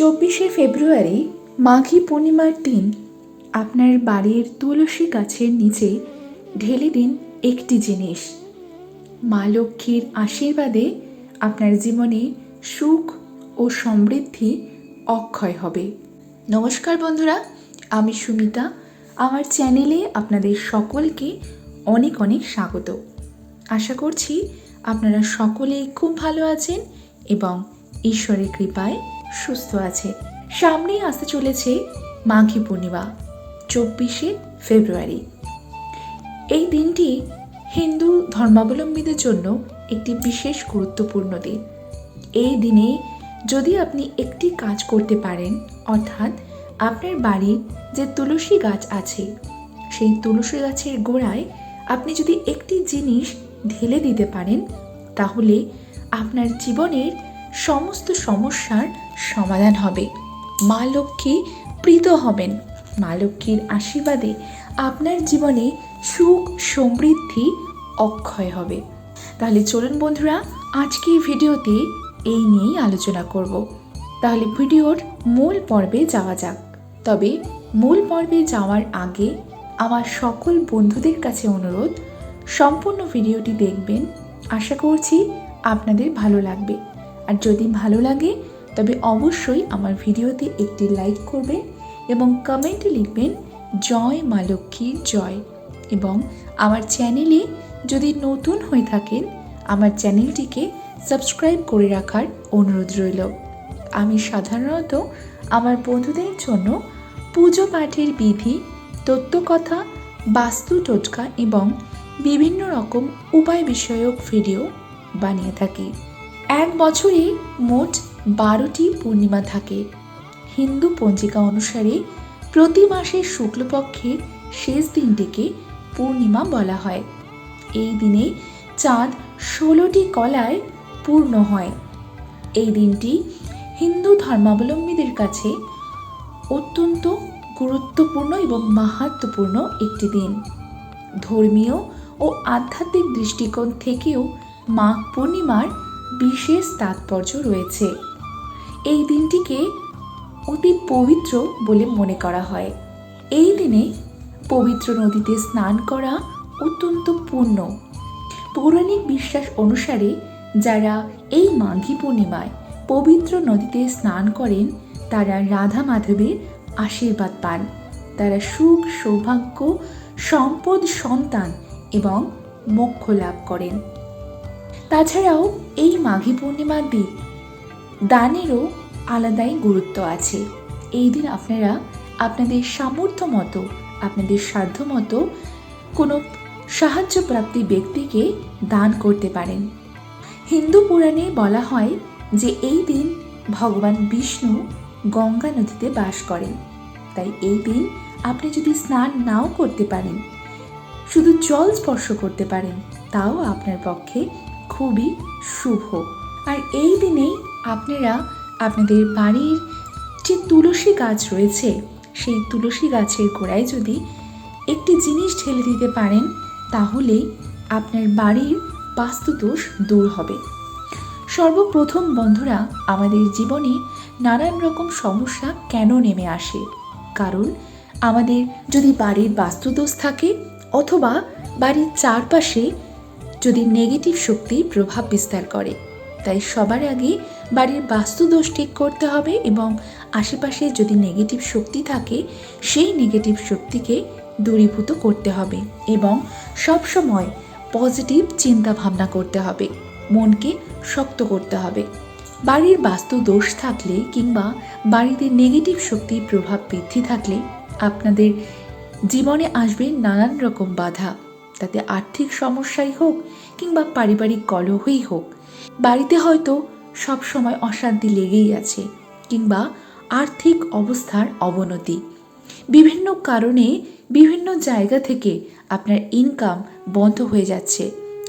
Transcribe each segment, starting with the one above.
চব্বিশে ফেব্রুয়ারি মাঘী পূর্ণিমার দিন আপনার বাড়ির তুলসী গাছের নিচে ঢেলে দিন একটি জিনিস। মা লক্ষ্মীর আশীর্বাদে আপনার জীবনে সুখ ও সমৃদ্ধি অক্ষয় হবে। নমস্কার বন্ধুরা, আমি সুমিতা। আমার চ্যানেলে আপনাদের সকলকে অনেক অনেক স্বাগত। আশা করছি আপনারা সকলেই খুব ভালো আছেন এবং ঈশ্বরের কৃপায় সুস্থ আছে। সামনেই আসতে চলেছে মাঘী পূর্ণিমা, চব্বিশে ফেব্রুয়ারি। এই দিনটি হিন্দু ধর্মাবলম্বীদের জন্য একটি বিশেষ গুরুত্বপূর্ণ দিন। এই দিনে যদি আপনি একটি কাজ করতে পারেন, অর্থাৎ আপনার বাড়ির যে তুলসী গাছ আছে, সেই তুলসী গাছের গোড়ায় আপনি যদি একটি জিনিস ঢেলে দিতে পারেন, তাহলে আপনার জীবনের সমস্ত সমস্যার সমাধান হবে। মা লক্ষ্মী প্রীত হবেন। মা লক্ষ্মীর আশীর্বাদে আপনার জীবনে সুখ, সমৃদ্ধি, অক্ষয় হবে। তাহলে চলুন বন্ধুরা, আজকের ভিডিওতে এই নিয়েই আলোচনা করব। তাহলে ভিডিওর মূল পর্বে যাওয়া যাক। তবে মূল পর্বে যাওয়ার আগে আমার সকল বন্ধুদের কাছে অনুরোধ, সম্পূর্ণ ভিডিওটি দেখবেন। আশা করছি আপনাদের ভালো লাগবে। আর যদি ভালো লাগে তবে অবশ্যই আমার ভিডিওতে একটি লাইক করবেন এবং কমেন্টে লিখবেন, জয় মা লক্ষ্মীর জয়। এবং আমার চ্যানেলে যদি নতুন হয়ে থাকেন, আমার চ্যানেলটিকে সাবস্ক্রাইব করে রাখার অনুরোধ রইল। আমি সাধারণত আমার বন্ধুদের জন্য পুজো পাঠের বিধি, তত্ত্বকথা, বাস্তু টোটকা এবং বিভিন্ন রকম উপায় বিষয়ক ভিডিও বানিয়ে থাকি। এক বছরে মোট বারোটি পূর্ণিমা থাকে। হিন্দু পঞ্জিকা অনুসারে প্রতি মাসের শুক্লপক্ষের শেষ দিনটিকে পূর্ণিমা বলা হয়। এই দিনে চাঁদ ষোলোটি কলায় পূর্ণ হয়। এই দিনটি হিন্দু ধর্মাবলম্বীদের কাছে অত্যন্ত গুরুত্বপূর্ণ এবং মাহাত্মপূর্ণ একটি দিন। ধর্মীয় ও আধ্যাত্মিক দৃষ্টিকোণ থেকেও মাঘ পূর্ণিমার বিশেষ তাৎপর্য রয়েছে। এই দিনটিকে অতি পবিত্র বলে মনে করা হয়। এই দিনে পবিত্র নদীতে স্নান করা অত্যন্ত পূর্ণ। পৌরাণিক বিশ্বাস অনুসারে যারা এই মাঘী পূর্ণিমায় পবিত্র নদীতে স্নান করেন, তারা রাধা মাধবের আশীর্বাদ পান। তারা সুখ, সৌভাগ্য, সম্পদ, সন্তান এবং মোক্ষ লাভ করেন। তাছাড়াও এই মাঘী পূর্ণিমার দিন দানেরও আলাদাই গুরুত্ব আছে। এই দিন আপনারা আপনাদের সামর্থ্য মতো, আপনাদের সাধ্য মতো কোনো সাহায্যপ্রাপ্তি ব্যক্তিকে দান করতে পারেন। হিন্দু পুরাণে বলা হয় যে এই দিন ভগবান বিষ্ণু গঙ্গা নদীতে বাস করেন। তাই এই দিন আপনি যদি স্নান নাও করতে পারেন, শুধু জল স্পর্শ করতে পারেন, তাও আপনার পক্ষে খুবই শুভ। আর এই দিনেই আপনারা আপনাদের বাড়ির যে তুলসী গাছ রয়েছে, সেই তুলসী গাছের গোড়ায় যদি একটি জিনিস ঢেলে দিতে পারেন, তাহলে আপনার বাড়ির বাস্তুদোষ দূর হবে। সর্বপ্রথম বন্ধুরা, আমাদের জীবনে নানান রকম সমস্যা কেন নেমে আসে? কারণ আমাদের যদি বাড়ির বাস্তুদোষ থাকে, অথবা বাড়ির চারপাশে যদি নেগেটিভ শক্তি প্রভাব বিস্তার করে, তাই সবার আগে বাড়ির বাস্তুদোষ ঠিক করতে হবে এবং আশেপাশে যদি নেগেটিভ শক্তি থাকে, সেই নেগেটিভ শক্তিকে দূরীভূত করতে হবে এবং সবসময় পজিটিভ চিন্তা ভাবনা করতে হবে, মনকে শক্ত করতে হবে। বাড়ির বাস্তু দোষ থাকলে কিংবা বাড়িতে নেগেটিভ শক্তির প্রভাব বৃদ্ধি থাকলে আপনাদের জীবনে আসবে নানান রকম বাধা। তাতে আর্থিক সমস্যাই হোক কিংবা পারিবারিক কলহই হোক, বাড়িতে হয়তো সব সময় অশান্তি লেগেই আছে কিংবা আর্থিক অবস্থার অবনতি। বিভিন্ন কারণে বিভিন্ন জায়গা থেকে আপনার ইনকাম বন্ধ হয়ে যাচ্ছে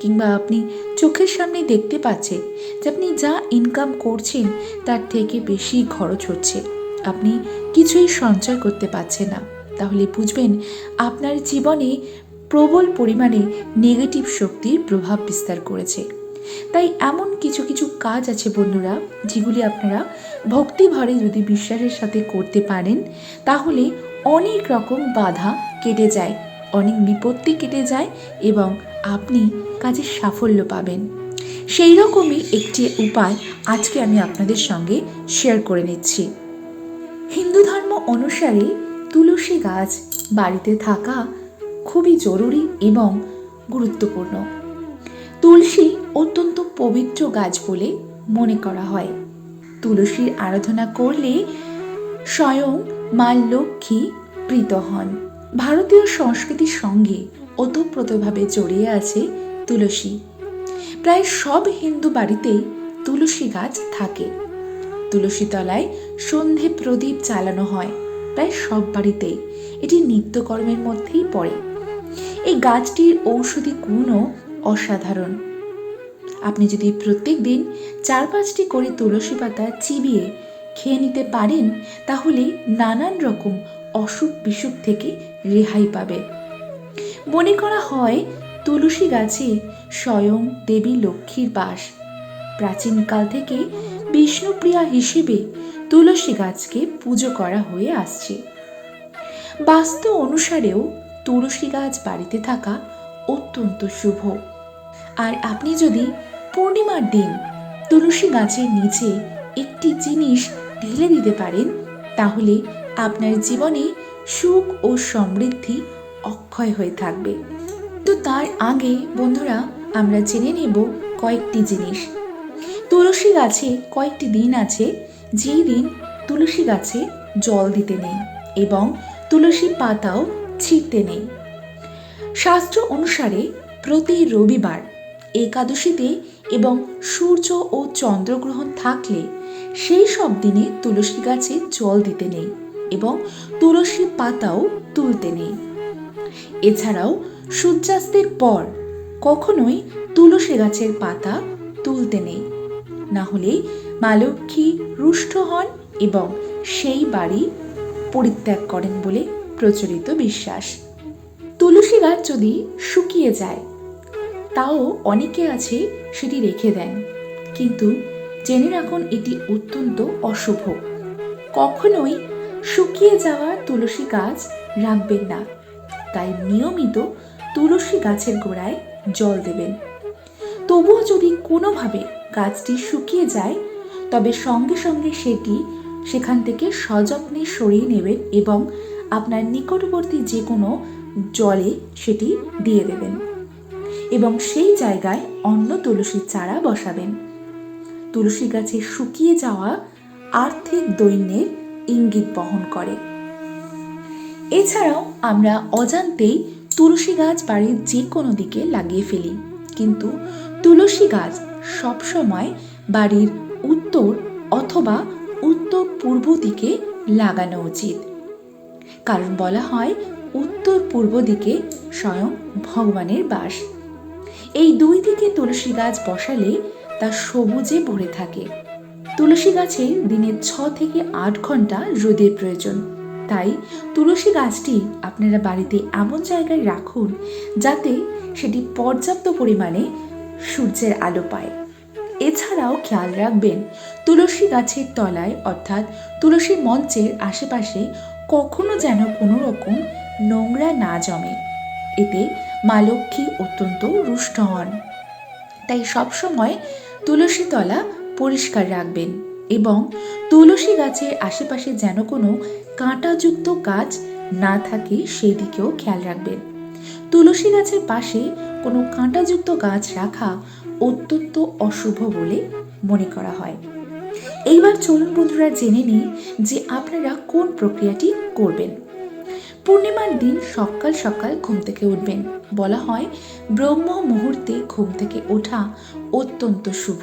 কিংবা আপনি চোখের সামনে দেখতে পাচ্ছেন যে আপনি যা ইনকাম করছেন তার থেকে বেশি খরচ হচ্ছে। আপনি কিছুই সঞ্চয় করতে পারছেন না। তাহলে বুঝবেন আপনার জীবনে প্রবল পরিমাণে নেগেটিভ শক্তির প্রভাব বিস্তার করেছে। তাই এমন কিছু কিছু কাজ আছে বন্ধুরা, যেগুলি আপনারা ভক্তি ভরে যদি বিশ্বাসের সাথে করতে পারেন, তাহলে অনেক রকম বাধা কেটে যায়, অনেক বিপত্তি কেটে যায় এবং আপনি কাজে সাফল্য পাবেন। সেই রকমই একটি উপায় আজকে আমি আপনাদের সঙ্গে শেয়ার করে নিচ্ছি। হিন্দু ধর্ম অনুসারে তুলসী গাছ বাড়িতে থাকা খুবই জরুরি এবং গুরুত্বপূর্ণ। তুলসী অত্যন্ত পবিত্র গাছ বলে মনে করা হয়। তুলসীর আরাধনা করলে স্বয়ং মা লক্ষ্মী প্রীত হন। ভারতীয় সংস্কৃতির সঙ্গে ওতপ্রোতভাবে জড়িয়ে আছে তুলসী। প্রায় সব হিন্দু বাড়িতেই তুলসী গাছ থাকে। তুলসী তলায় সন্ধে প্রদীপ জ্বালানো হয় প্রায় সব বাড়িতেই। এটি নিত্যকর্মের মধ্যেই পড়ে। এই গাছটির ঔষধি গুণও অসাধারণ। আপনি যদি প্রত্যেক দিন চার পাঁচটি করে তুলসী পাতা চিবিয়ে খেয়ে নিতে পারেন, তাহলে নানান রকম অসুখ বিসুখ থেকে রেহাই পাবে মনে করা হয়, তুলসী গাছে স্বয়ং দেবী লক্ষ্মীর বাস। প্রাচীনকাল থেকে বিষ্ণুপ্রিয়া হিসেবে তুলসী গাছকে পুজো করা হয়ে আসছে। বাস্তু অনুসারেও তুলসী গাছ বাড়িতে থাকা অত্যন্ত শুভ। আর আপনি যদি পূর্ণিমার দিন তুলসী গাছের নিচে একটি জিনিস ঢেলে দিতে পারেন, তাহলে আপনার জীবনে সুখ ও সমৃদ্ধি অক্ষয় হয়ে থাকবে। তো তার আগে বন্ধুরা, আমরা জেনে নেব কয়েকটি জিনিস। তুলসী গাছে কয়েকটি দিন আছে, যেই দিন তুলসী গাছে জল দিতে নেই এবং তুলসী পাতাও ছিঁড়তে নেই। শাস্ত্র অনুসারে প্রতি রবিবার, একাদশীতে এবং সূর্য ও চন্দ্রগ্রহণ থাকলে সেই সব দিনে তুলসী গাছে জল দিতে নেই এবং তুলসী পাতাও তুলতে নেই। এছাড়াও সূর্যাস্তের পর কখনোই তুলসী গাছের পাতা তুলতে নেই। না হলে মা লক্ষ্মী রুষ্ট হন এবং সেই বাড়ি পরিত্যাগ করেন বলে প্রচলিত বিশ্বাস। তুলসী গাছ যদি শুকিয়ে যায়, তাও অনেকে আছে সেটি রেখে দেন। কিন্তু জেনে রাখুন এটি অত্যন্ত অশুভ। কখনোই শুকিয়ে যাওয়া তুলসী গাছ রাখবেন না। তাই নিয়মিত তুলসী গাছের গোড়ায় জল দেবেন। তবুও যদি কোনোভাবে গাছটি শুকিয়ে যায়, তবে সঙ্গে সঙ্গে সেটি সেখান থেকে সযত্নে সরিয়ে নেবেন এবং আপনার নিকটবর্তী যে কোনো জলে সেটি দিয়ে দেবেন এবং সেই জায়গায় অন্য তুলসীর চারা বসাবেন। তুলসী গাছে শুকিয়ে যাওয়া আর্থিক দৈন্যের ইঙ্গিত বহন করে। এছাড়াও আমরা অজান্তেই তুলসী গাছ বাড়ির যে কোনো দিকে লাগিয়ে ফেলি। কিন্তু তুলসী গাছ সবসময় বাড়ির উত্তর অথবা উত্তর পূর্ব দিকে লাগানো উচিত। কারণ বলা হয়, উত্তর পূর্ব দিকে স্বয়ং ভগবানের বাস। এই দুই দিকে তুলসী গাছ বসালে তা সবুজে ভরে থাকে। তুলসী গাছে দিনে ছ থেকে আট ঘণ্টা রোদের প্রয়োজন। তাই তুলসী গাছটি আপনারা বাড়িতে এমন জায়গায় রাখুন যাতে সেটি পর্যাপ্ত পরিমাণে সূর্যের আলো পায়। এছাড়াও খেয়াল রাখবেন, তুলসী গাছের তলায় অর্থাৎ তুলসী মঞ্চের আশেপাশে কখনো যেন কোনো রকম নোংরা না জমে। এতে মা লক্ষ্মী অত্যন্ত রুষ্ট হন। তাই সবসময় তুলসী তলা পরিষ্কার রাখবেন এবং তুলসী গাছের আশেপাশে যেন কোনো কাঁটাযুক্ত গাছ না থাকে সেই দিকেও খেয়াল রাখবেন। তুলসী গাছের পাশে কোনো কাঁটাযুক্ত গাছ রাখা অত্যন্ত অশুভ বলে মনে করা হয়। এইবার চলুন বন্ধুরা জেনে নিই যে আপনারা কোন প্রক্রিয়াটি করবেন। পূর্ণিমার দিন সকাল সকাল ঘুম থেকে উঠবেন। বলা হয়, ব্রহ্ম মুহূর্তে ঘুম থেকে ওঠা অত্যন্ত শুভ।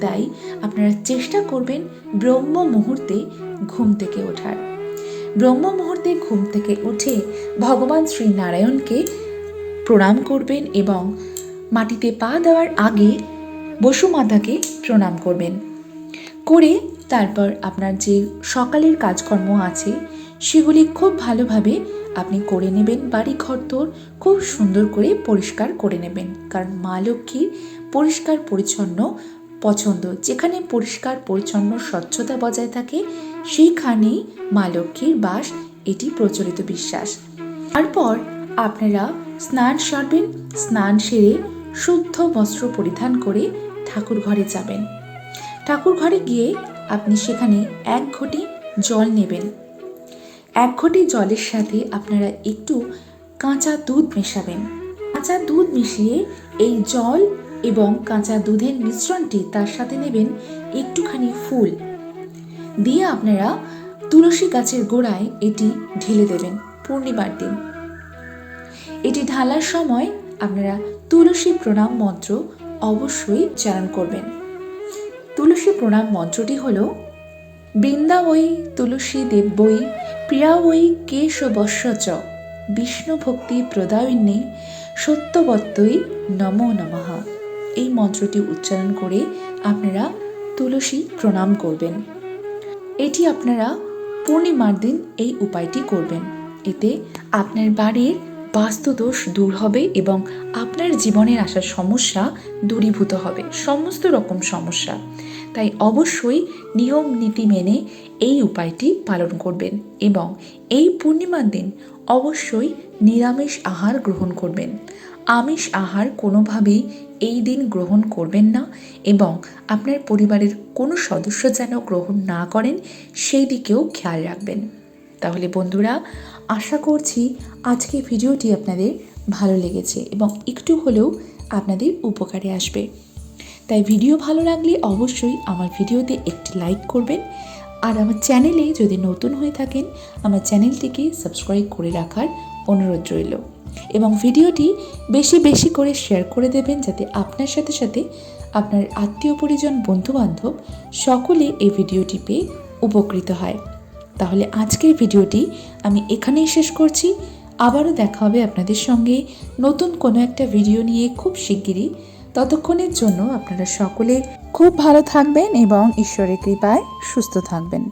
তাই আপনারা চেষ্টা করবেন ব্রহ্ম মুহূর্তে ঘুম থেকে ওঠার। ব্রহ্ম মুহূর্তে ঘুম থেকে উঠে ভগবান শ্রী নারায়ণকে প্রণাম করবেন এবং মাটিতে পা দেওয়ার আগে বসুমাতাকে প্রণাম করবেন। করে তারপর আপনার যে সকালের কাজকর্ম আছে, সেগুলি খুব ভালোভাবে আপনি করে নেবেন। বাড়ি ঘর তোর খুব সুন্দর করে পরিষ্কার করে নেবেন। কারণ মা লক্ষ্মীর পরিষ্কার পরিচ্ছন্ন পছন্দ। যেখানে পরিষ্কার পরিচ্ছন্ন স্বচ্ছতা বজায় থাকে, সেইখানেই মা লক্ষ্মীর বাস, এটি প্রচলিত বিশ্বাস। তারপর আপনারা স্নান সারবেন। স্নান সেরে শুদ্ধ বস্ত্র পরিধান করে ঠাকুর ঘরে যাবেন। ঠাকুর ঘরে গিয়ে আপনি সেখানে এক ঘটি জল নেবেন। এক ঘটি জলের সাথে আপনারা একটু কাঁচা দুধ মেশাবেন। কাঁচা দুধ মিশিয়ে এই জল এবং কাঁচা দুধের মিশ্রণটি তার সাথে নেবেন একটুখানি ফুল। দিয়ে আপনারা তুলসী গাছের গোড়ায় এটি ঢেলে দেবেন পূর্ণিমার দিন। এটি ঢালার সময় আপনারা তুলসী প্রণাম মন্ত্র অবশ্যই উচ্চারণ করবেন। তুলসী প্রণাম মন্ত্রটি হল বৃন্দাবৈ তুলসী দেব্যই প্রিয়াবৈ কেশবস্য চ বিষ্ণু ভক্তি প্রদায়িনী সত্যবত্তই নমো নমঃ। এই মন্ত্রটি উচ্চারণ করে আপনারা তুলসী প্রণাম করবেন। এটি আপনারা পূর্ণিমার দিন এই উপায়টি করবেন। এতে আপনার বাড়ির বাস্তুদোষ দূর হবে এবং আপনার জীবনের আসা সমস্যা দূরীভূত হবে, সমস্ত রকম সমস্যা। তাই অবশ্যই নিয়ম, নীতি মেনে এই উপায়টি পালন করবেন এবং এই পূর্ণিমার দিন অবশ্যই নিরামিষ আহার গ্রহণ করবেন। আমিষ আহার কোনোভাবেই এই দিন গ্রহণ করবেন না এবং আপনার পরিবারের কোনো সদস্য যেন গ্রহণ না করেন, সেই দিকেও খেয়াল রাখবেন। তাহলে বন্ধুরা, আশা করছি আজকে ভিডিওটি আপনাদের ভালো লেগেছে এবং একটু হলেও আপনাদের উপকারে আসবে। তাই ভিডিও ভালো লাগলে অবশ্যই আমার ভিডিওতে একটি লাইক করবেন আর আমার চ্যানেলে যদি নতুন হয়ে থাকেন, আমার চ্যানেলটিকে সাবস্ক্রাইব করে রাখার অনুরোধ রইল এবং ভিডিওটি বেশি বেশি করে শেয়ার করে দেবেন যাতে আপনার সাথে সাথে আপনার আত্মীয় পরিজন, বন্ধুবান্ধব সকলে এই ভিডিওটি পেয়ে উপকৃত হয়। তাহলে আজকের ভিডিওটি আমি এখানেই শেষ করছি। আবারও দেখা হবে আপনাদের সঙ্গে নতুন কোনো একটা ভিডিও নিয়ে খুব শিগগিরই। ততক্ষণের জন্য আপনারা সকলে খুব ভালো থাকবেন এবং ঈশ্বরের কৃপায় সুস্থ থাকবেন।